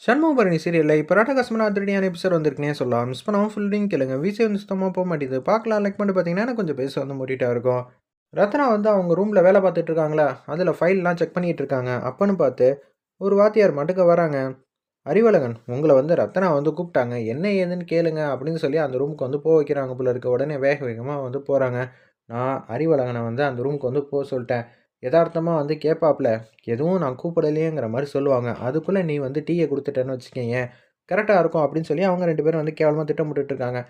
சண்முகபரணி சீரியலில் இப்போ ராட்டகாசமான அதிரடியான எபிசோட் வந்திருக்குனே சொல்லலாம். மிஸ் பண்ணாமல் ஃபுல் லிங்க் கேளுங்க. விசி வந்து சுத்தமாக போக மாட்டேது பார்க்கலாம் லைக் பண்ணி பார்த்தீங்கன்னா கொஞ்சம் பேச வந்து மூடிட்டாக இருக்கும். ரத்னா வந்து அவங்க ரூமில் வேலை பார்த்துட்டு இருக்காங்களா? அதில் ஃபைல்லாம் செக் பண்ணிகிட்டு இருக்காங்க. அப்பன்னு பார்த்து ஒரு வாத்தியார் மட்டுக்க வராங்க. அறிவழகன் உங்களை வந்து ரத்னா வந்து கூப்பிட்டாங்க. என்ன ஏதுன்னு கேளுங்க அப்படின்னு சொல்லி அந்த ரூமுக்கு வந்து போக வைக்கிறாங்க போல இருக்க. உடனே வேக வேகமாக வந்து போகிறாங்க நான் அறிவழகனை வந்து அந்த ரூமுக்கு வந்து போக சொல்லிட்டேன். யதார்த்தமாக வந்து கேட்பாப்புல எதுவும் நான் கூப்பிடலையேங்கிற மாதிரி சொல்லுவாங்க. அதுக்குள்ளே நீ வந்து டீயை கொடுத்துட்டேன்னு வச்சுக்கோங்க கரெக்டாக இருக்கும் அப்படின்னு சொல்லி அவங்க ரெண்டு பேரும் வந்து கேவலமாக திட்டமிட்டு இருக்காங்க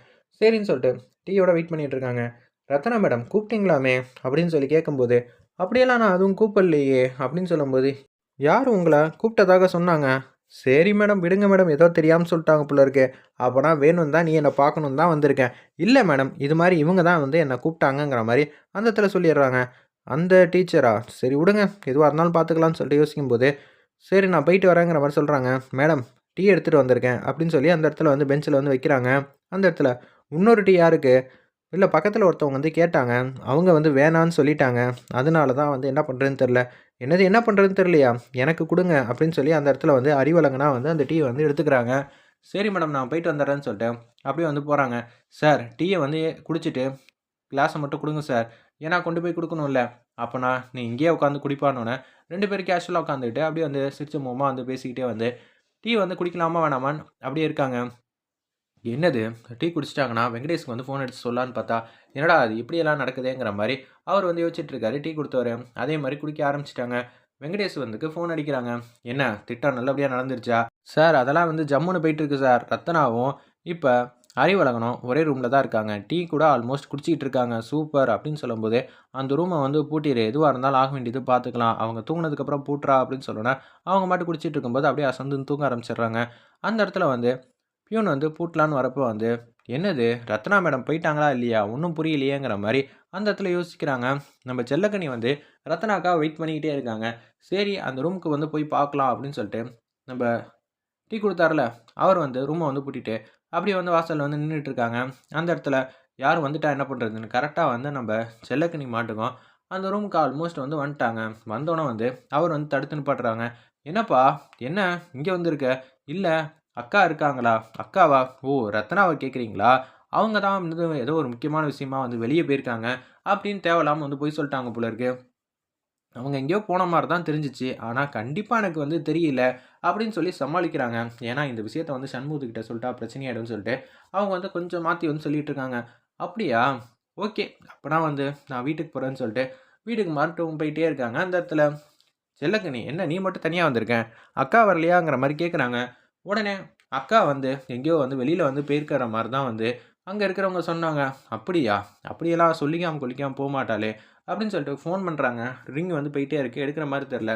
சரின்னு சொல்லிட்டு டீயோட வெயிட் பண்ணிகிட்டு இருக்காங்க ரத்னா மேடம் கூப்பிட்டீங்களாமே? அப்படின்னு சொல்லி கேட்கும்போது அப்படியெல்லாம் நான் அதுவும் கூப்பிடலையே அப்படின்னு சொல்லும்போது யார் உங்களை கூப்பிட்டதாக சொன்னாங்க? சரி மேடம் விடுங்க மேடம் ஏதோ தெரியாமல் சொல்லிட்டாங்க போல இருக்கு. அப்போனா வேணும் தான் நீ என்னை பார்க்கணும் தான் வந்திருக்கேன். இல்லை மேடம் இது மாதிரி இவங்க தான் வந்து என்னை கூப்பிட்டாங்கங்கிற மாதிரி அந்த இடத்துல சொல்லிடுறாங்க. அந்த டீச்சரா? சரி விடுங்க. எதுவாக இருந்தாலும் பார்த்துக்கலாம்னு சொல்லிட்டு யோசிக்கும்போது சரி நான் போயிட்டு வரேங்கிற மாதிரி சொல்கிறாங்க மேடம் டீ எடுத்துகிட்டு வந்திருக்கேன் அப்படின்னு சொல்லி அந்த இடத்துல வந்து பெஞ்சில் வந்து வைக்கிறாங்க. அந்த இடத்துல இன்னொரு டீ யாருக்கு? இல்லை பக்கத்தில் ஒருத்தவங்க வந்து கேட்டாங்க. அவங்க வந்து வேணான்னு சொல்லிட்டாங்க. அதனால தான் வந்து என்ன பண்ணுறதுன்னு தெரில என்னது என்ன பண்ணுறதுன்னு தெரியலையா? எனக்கு கொடுங்க அப்படின்னு சொல்லி அந்த இடத்துல வந்து அறிவலங்கனா வந்து அந்த டீயை வந்து எடுத்துக்கிறாங்க. சரி மேடம் நான் போயிட்டு வந்துடுறேன்னு சொல்லிட்டு அப்படியே வந்து போகிறாங்க சார் டீயை வந்து குடிச்சிட்டு கிளாஸை மட்டும் கொடுங்க சார். ஏன்னா கொண்டு போய் கொடுக்கணும்ல. அப்போனா நீ இங்கேயே உட்காந்து குடிப்பானோன்னே ரெண்டு பேரும் கேஷுவலாக உட்காந்துக்கிட்டு அப்படியே வந்து சிரிச்ச மூமா வந்து பேசிக்கிட்டே வந்து டீ வந்து குடிக்கலாமா வேணாமான்னு? அப்படியே இருக்காங்க. என்னது? டீ குடிச்சிட்டாங்கன்னா வெங்கடேஷுக்கு வந்து ஃபோன் அடிச்சு சொல்லான்னு பார்த்தா என்னடா அது இப்படியெல்லாம் நடக்குதேங்கிற மாதிரி அவர் வந்து யோசிச்சுட்ருக்காரு டீ கொடுத்தவர். அதே மாதிரி குடிக்க ஆரம்பிச்சிட்டாங்க. வெங்கடேஷ் வந்துக்கு ஃபோன் அடிக்கிறாங்க. என்ன திட்டம் நல்லபடியாக நடந்துருச்சா? சார் அதெல்லாம் வந்து ஜம்முன்னு போயிட்டுருக்கு சார். ரத்தனாவும் இப்போ அறிவழகனும் ஒரே ரூமில் தான் இருக்காங்க. டீ கூட ஆல்மோஸ்ட் குடிச்சிக்கிட்டு இருக்காங்க. சூப்பர் அப்படின்னு சொல்லும்போது அந்த ரூமை வந்து பூட்டிடு எதுவாக இருந்தாலும் ஆக வேண்டியது பார்த்துக்கலாம். அவங்க தூங்கினதுக்கப்புறம் பூட்டுறா அப்படின்னு சொல்லணும்னா அவங்க மட்டும் குடிச்சிட்டு இருக்கும்போது அப்படியே அசந்து தூங்க ஆரம்பிச்சிடுறாங்க. அந்த இடத்துல வந்து பியூன் வந்து பூட்டலான்னு வரப்போ வந்து என்னது? ரத்னா மேடம் போயிட்டாங்களா இல்லையா? ஒன்றும் புரியலையேங்கிற மாதிரி அந்த இடத்துல யோசிக்கிறாங்க. நம்ம செல்லக்கனி வந்து ரத்னாக்கா வெயிட் பண்ணிக்கிட்டே இருக்காங்க. சரி அந்த ரூமுக்கு வந்து போய் பார்க்கலாம் அப்படின்னு சொல்லிட்டு நம்ம டீ கொடுத்தாருல அவர் வந்து ரூமை வந்து பூட்டிட்டு அப்படியே வந்து வாசலில் வந்து நின்றுட்டு இருக்காங்க அந்த இடத்துல யார் வந்துட்டா என்ன பண்ணுறதுன்னு கரெக்டாக வந்து நம்ம செல்லக்கணி மாட்டுக்கோம் அந்த ரூமுக்கு ஆல்மோஸ்ட் வந்து வந்துட்டாங்க. வந்தோடனே வந்து அவர் வந்து தடுத்து நிப்பாட்டுறாங்க. என்னப்பா? என்ன? இங்கே வந்திருக்க? இல்லை அக்கா இருக்காங்களா? அக்காவா? ஓ ரத்னாவை கேட்குறீங்களா அவங்க தான் வந்து ஏதோ ஒரு முக்கியமான விஷயமா வந்து வெளியே போயிருக்காங்க. அப்படின்னு தேவையில்லாமல் வந்து போய் சொல்லிட்டாங்க போல இருக்குது அவங்க எங்கேயோ போன மாதிரி தான் தெரிஞ்சிச்சு. ஆனால் கண்டிப்பாக எனக்கு வந்து தெரியல அப்படின்னு சொல்லி சமாளிக்கிறாங்க. ஏன்னா இந்த விஷயத்த வந்து சண்முகத்துக்கிட்ட சொல்லிட்டா பிரச்சனையாயிடும்னு சொல்லிட்டு அவங்க வந்து கொஞ்சம் மாற்றி வந்து சொல்லிட்டு இருக்காங்க. அப்படியா? ஓகே. அப்போனா வந்து நான் வீட்டுக்கு போகிறேன்னு சொல்லிட்டு வீட்டுக்கு மறுட்டும் போயிட்டே இருக்காங்க. அந்த இடத்துல செல்லக்கனி என்ன நீ மட்டும் தனியாக வந்திருக்கேன் அக்கா வரலையாங்கிற மாதிரி கேட்குறாங்க உடனே அக்கா வந்து எங்கேயோ வந்து வெளியில் வந்து போயிருக்கிற மாதிரி தான் வந்து அங்கே இருக்கிறவங்க சொன்னாங்க. அப்படியா? அப்படியெல்லாம் சொல்லிக்காமல் கொல்லிக்காமல் போக மாட்டாளே. அப்படின்னு சொல்லிட்டு ஃபோன் பண்ணுறாங்க ரிங் வந்து போயிட்டே இருக்குது எடுக்கிற மாதிரி தெரில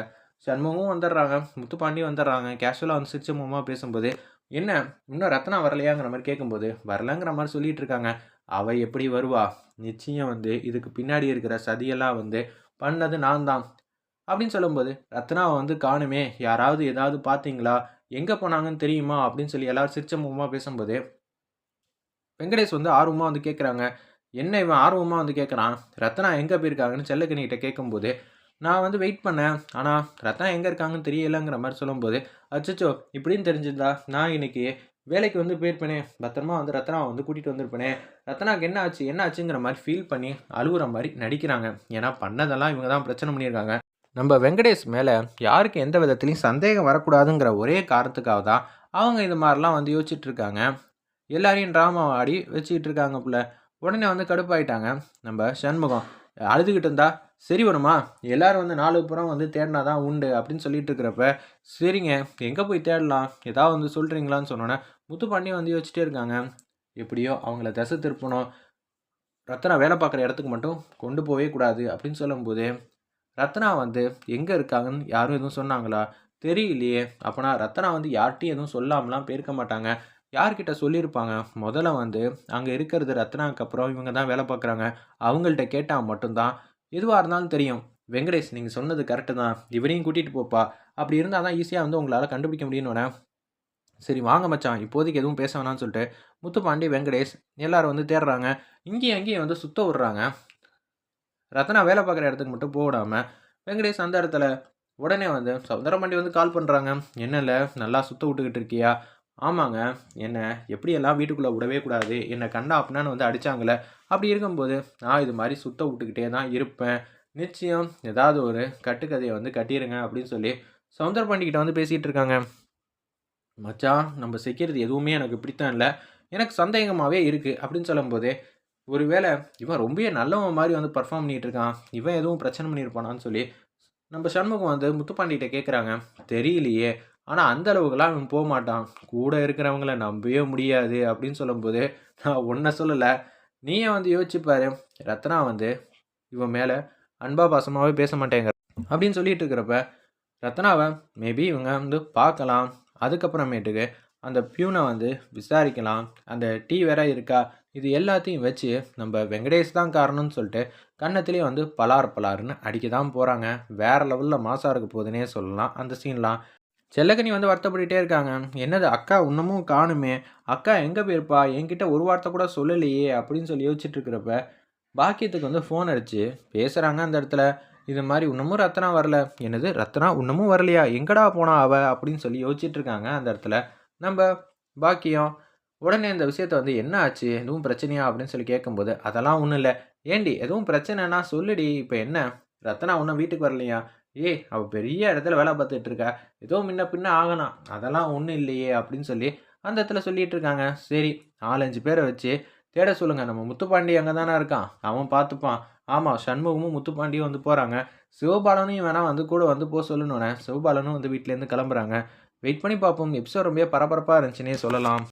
சண்முகமும் வந்துடுறாங்க. முத்துப்பாண்டி வந்துடுறாங்க. கேஷுவலாக வந்து சிரிச்ச முகமாக பேசும்போது என்ன? இன்னும் ரத்னா வரலையாங்கிற மாதிரி கேட்கும்போது வரலங்கிற மாதிரி சொல்லிட்டு இருக்காங்க. அவள் எப்படி வருவா? நிச்சயம் வந்து இதுக்கு பின்னாடி இருக்கிற சதியெல்லாம் வந்து பண்ணது நான் தான். அப்படின்னு சொல்லும்போது ரத்னாவை வந்து காணுமே. யாராவது ஏதாவது பார்த்தீங்களா? எங்கே போனாங்கன்னு தெரியுமா? அப்படின்னு சொல்லி எல்லோரும் சிரிச்ச முகமாக பேசும்போது வெங்கடேஷ் வந்து ஆர்வமாக வந்து கேட்குறாங்க என்ன இவன் ஆர்வமாக வந்து கேட்குறான் ரத்னா எங்கே போயிருக்காங்கன்னு செல்லக்கனிகிட்ட கேட்கும்போது நான் வந்து வெயிட் பண்ணேன். ஆனால் ரத்னா எங்கே இருக்காங்கன்னு தெரியலைங்கிற மாதிரி சொல்லும்போது அச்சச்சோ இப்படின்னு தெரிஞ்சிருந்தா நான் இன்னைக்கு வேலைக்கு வந்து போயிருப்பேனே. பத்திரமா வந்து ரத்னாவை வந்து கூட்டிகிட்டு வந்திருப்பேனே. ரத்னாவுக்கு என்ன ஆச்சு என்ன ஆச்சுங்கிற மாதிரி ஃபீல் பண்ணி அழுகுற மாதிரி நடிக்கிறாங்க. ஏன்னா பண்ணதெல்லாம் இவங்க தான் பிரச்சனை பண்ணியிருக்காங்க. நம்ம வெங்கடேஷ் மேலே யாருக்கு எந்த விதத்துலையும் சந்தேகம் வரக்கூடாதுங்கிற ஒரே காரணத்துக்காக தான் அவங்க இது மாதிரிலாம் வந்து யோசிச்சுட்ருக்காங்க எல்லாரையும் ட்ராமா ஆடி வச்சுக்கிட்டு இருக்காங்க பிள்ளை உடனே வந்து கடுப்பாயிட்டாங்க. நம்ம சண்முகம் அழுதுகிட்டு இருந்தா சரி வருமா எல்லாரும் வந்து நாலு புறம் வந்து தேடினா தான் உண்டு அப்படின்னு சொல்லிட்டு இருக்கிறப்ப சரிங்க எங்கே போய் தேடலாம்? ஏதாவது வந்து சொல்கிறீங்களான்னு சொன்னோன்னே முத்துப்பாண்டி வந்து யோசிச்சுட்டே இருக்காங்க. எப்படியோ அவங்கள தசை திருப்பணும். ரத்னா வேலை பார்க்குற இடத்துக்கு மட்டும் கொண்டு போவே கூடாது அப்படின்னு சொல்லும்போது ரத்னா வந்து எங்கே இருக்காங்கன்னு யாரும் எதுவும் சொன்னாங்களா? தெரியலையே அப்போனா ரத்னா வந்து யார்கிட்டையும் எதுவும் சொல்லாமலாம் போயிருக்க மாட்டாங்க. யார்கிட்ட சொல்லியிருப்பாங்க? முதல்ல வந்து அங்கே இருக்கிறது ரத்னாவுக்கு அப்புறம் இவங்க தான் வேலை பார்க்குறாங்க. அவங்கள்ட்ட கேட்டால் மட்டும்தான். எதுவாக இருந்தாலும் தெரியும். வெங்கடேஷ் நீங்கள் சொன்னது கரெக்டு தான். இவரையும் கூட்டிகிட்டு போப்பா. அப்படி இருந்தால் தான் ஈஸியாக வந்து உங்களால் கண்டுபிடிக்க முடியும்னு சரி வாங்க மச்சான். இப்போதைக்கு எதுவும் பேச வேணாம்னு சொல்லிட்டு முத்துப்பாண்டி வெங்கடேஷ் எல்லாரும் வந்து தேடுறாங்க. இங்கேயும் அங்கேயும் வந்து சுத்த விடுறாங்க. ரத்னா வேலை பார்க்குற இடத்துக்கு மட்டும் போடாமல் வெங்கடேஷ் அந்த இடத்துல உடனே வந்து சவுந்தரபாண்டி வந்து கால் பண்ணுறாங்க என்னல நல்லா சுத்த விட்டுக்கிட்டு இருக்கியா? ஆமாங்க. என்ன எப்படியெல்லாம் வீட்டுக்குள்ளே விடவே கூடாது என்னை கண்டா அப்படின்னான்னு வந்து அடித்தாங்களே அப்படி இருக்கும்போது நான் இது மாதிரி சுத்த விட்டுக்கிட்டே தான் இருப்பேன். நிச்சயம் ஏதாவது ஒரு கட்டுக்கதையை வந்து கட்டிடுங்க அப்படின்னு சொல்லி சவுந்தரபாண்டிக்கிட்ட வந்து பேசிகிட்டு இருக்காங்க. மச்சான் நம்ம செக்யூரிட்டி எதுவுமே எனக்கு பிடித்தம் இல்லை. எனக்கு சந்தேகமாகவே இருக்குது அப்படின்னு சொல்லும்போது ஒருவேளை இவன் ரொம்பவே நல்லவன் மாதிரி வந்து பர்ஃபார்ம் பண்ணிகிட்டு இருக்கான். இவன் எதுவும் பிரச்சனை பண்ணியிருப்பானான்னு சொல்லி நம்ம சண்முகம் வந்து முத்துப்பாண்டிகிட்ட கேட்குறாங்க தெரியலையே ஆனால் அந்த அளவுக்குலாம் அவன் போக மாட்டான் கூட இருக்கிறவங்கள நம்பவே முடியாது அப்படின்னு சொல்லும்போது நான் ஒன்றை சொல்லலை. நீயே வந்து யோசிச்சுப்பாரு ரத்னா வந்து இவன் மேலே அன்பா பாசமாகவே பேச மாட்டேங்கிற அப்படின்னு சொல்லிட்டு இருக்கிறப்ப ரத்னாவை மேபி இவங்க வந்து பார்க்கலாம். அதுக்கப்புறமேட்டுக்கு அந்த பியூனை வந்து விசாரிக்கலாம். அந்த டீ வேற இருக்கா? இது எல்லாத்தையும் வச்சு நம்ம வெங்கடேஷ் தான் காரணம்னு சொல்லிட்டு கன்னத்துலேயே வந்து பலார் பலாருன்னு அடிக்க தான் போகிறாங்க வேறு லெவலில் மாசாக இருக்க போகுதுன்னே சொல்லலாம் அந்த சீன்லாம் செல்லக்கனி வந்து வருத்தப்பட்டுட்டே இருக்காங்க. என்னது அக்கா இன்னமும் காணுமே. அக்கா எங்கே போயிருப்பா? என்கிட்ட ஒரு வார்த்தை கூட சொல்லலையே அப்படின்னு சொல்லி யோசிச்சுட்டு இருக்கிறப்ப பாக்கியத்துக்கு வந்து ஃபோன் அடிச்சு பேசுகிறாங்க அந்த இடத்துல. இது மாதிரி இன்னமும் ரத்னா வரல. என்னது ரத்னா இன்னமும் வரலையா? எங்கடா போனா அவ? அப்படின்னு சொல்லி யோசிச்சுட்டு இருக்காங்க அந்த இடத்துல. நம்ம பாக்கியம் உடனே இந்த விஷயத்த வந்து என்ன ஆச்சு? எதுவும் பிரச்சனையா? அப்படின்னு சொல்லி கேட்கும்போது அதெல்லாம் ஒன்றும் இல்லை. ஏண்டி எதுவும் பிரச்சனைனா சொல்லுடி இப்போ என்ன? ரத்னா ஒன்றும் வீட்டுக்கு வரலையா? ஏய் அவள் பெரிய இடத்துல வேலை பார்த்துட்டு இருக்கா. ஏதோ முன்ன பின்ன ஆகணும் அதெல்லாம் ஒன்றும் இல்லையே அப்படின்னு சொல்லி அந்த இடத்துல சொல்லிட்டு இருக்காங்க. சரி நாலஞ்சு பேரை வச்சு தேட சொல்லுங்க. நம்ம முத்துப்பாண்டி அங்கே தானே இருக்கான். அவன் பார்த்துப்பான். ஆமாம் சண்முகமும் முத்துப்பாண்டியும் வந்து போகிறாங்க சிவபாலனையும் வேணால் வந்து கூட வந்து போக சொல்லணுன்னே சிவபாலனும் வந்து வீட்டிலேருந்து கிளம்புறாங்க. வெயிட் பண்ணி பார்ப்போம். எபிசோட் ரொம்ப பரபரப்பாக இருந்துச்சுன்னே சொல்லலாம்.